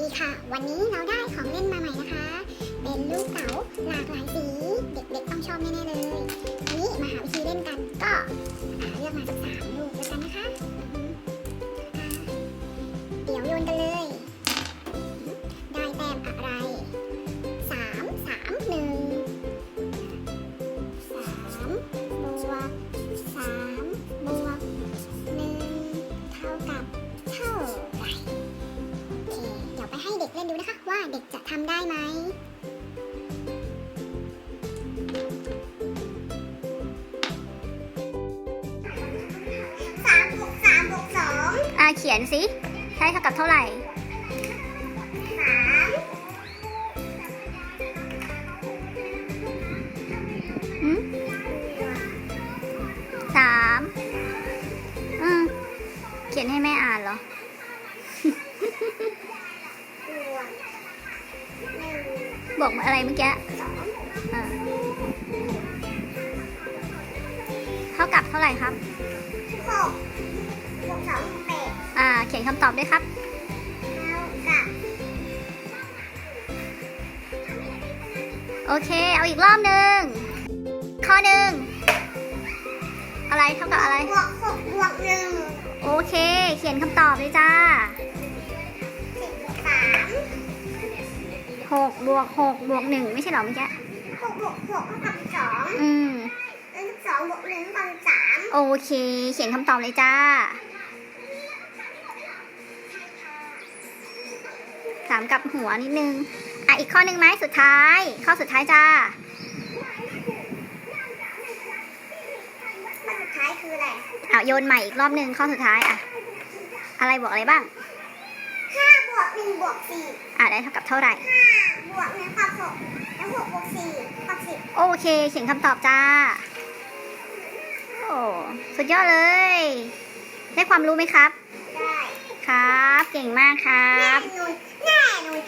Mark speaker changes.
Speaker 1: ดีค่ะ วันนี้เราได้ของเล่นมาใหม่นะคะ เป็นลูกเต๋าหลากหลายสี เด็กๆต้องชอบแน่ๆเลย ทีนี้มาหาวิธีเล่นกันก็เลือกมาสักสามลูกแล้วกันนะคะเดี๋ยวโยนกัน ว่าเด็กจะทำได้ไหมสามบวกสามบวกสอง
Speaker 2: อ่าเขียนสิใช้เท่ากับเท่าไหร่
Speaker 1: สาม
Speaker 2: หืมสามอืมเขียนให้แม่อ่านเหรอ
Speaker 1: บวกหนึ่ง
Speaker 2: บอกอะไรเมื่อกี้
Speaker 1: สอง
Speaker 2: อ่าเท่ากับเท่าไหร่ครับ
Speaker 1: หกบวกสองแปด
Speaker 2: อ่า เขียนคำตอบด้วยครับ
Speaker 1: เท่ากับ
Speaker 2: โอเค เอาอีกรอบหนึ่ง ข้อหนึ่ง อะไรเท่ากับอะไร
Speaker 1: บวกหกบวกหนึ่ง
Speaker 2: โอเค เขียนคำตอบเลยจ้า หกบวกหกบวกหนึ่งไม่ใช่เหรอเมื่อกี้
Speaker 1: หกบวกหกเท่ากับสอง
Speaker 2: อืม
Speaker 1: แล้วสิบสองบวกหนึ่งเท่ากับสาม
Speaker 2: โอเค เขียนคำตอบเลยจ้าสามกับหัวนิดนึง อะ อีกข้อหนึ่งไหมสุดท้าย ข้อสุดท้ายจ้า
Speaker 1: ข้อสุดท้ายคืออะไร
Speaker 2: เอาโยนใหม่อีกรอบหนึ่งข้อสุดท้ายอะ อะไรบอกอะไรบ้าง
Speaker 1: ห้าบวก หนึ่งบวกสี่
Speaker 2: อะได้เท่ากับเท่าไหร่
Speaker 1: ห้าบวกหนึ่งเท่ากับหกแล้วหกบวกสี่เท่ากับสิบ
Speaker 2: โอเค เขียนคำตอบจ้า โอ้สุดยอดเลย ได้ความรู้ไหมครับ
Speaker 1: ได้
Speaker 2: ครับ เก่งมากครั
Speaker 1: แน่
Speaker 2: บ
Speaker 1: นอนแน่นอน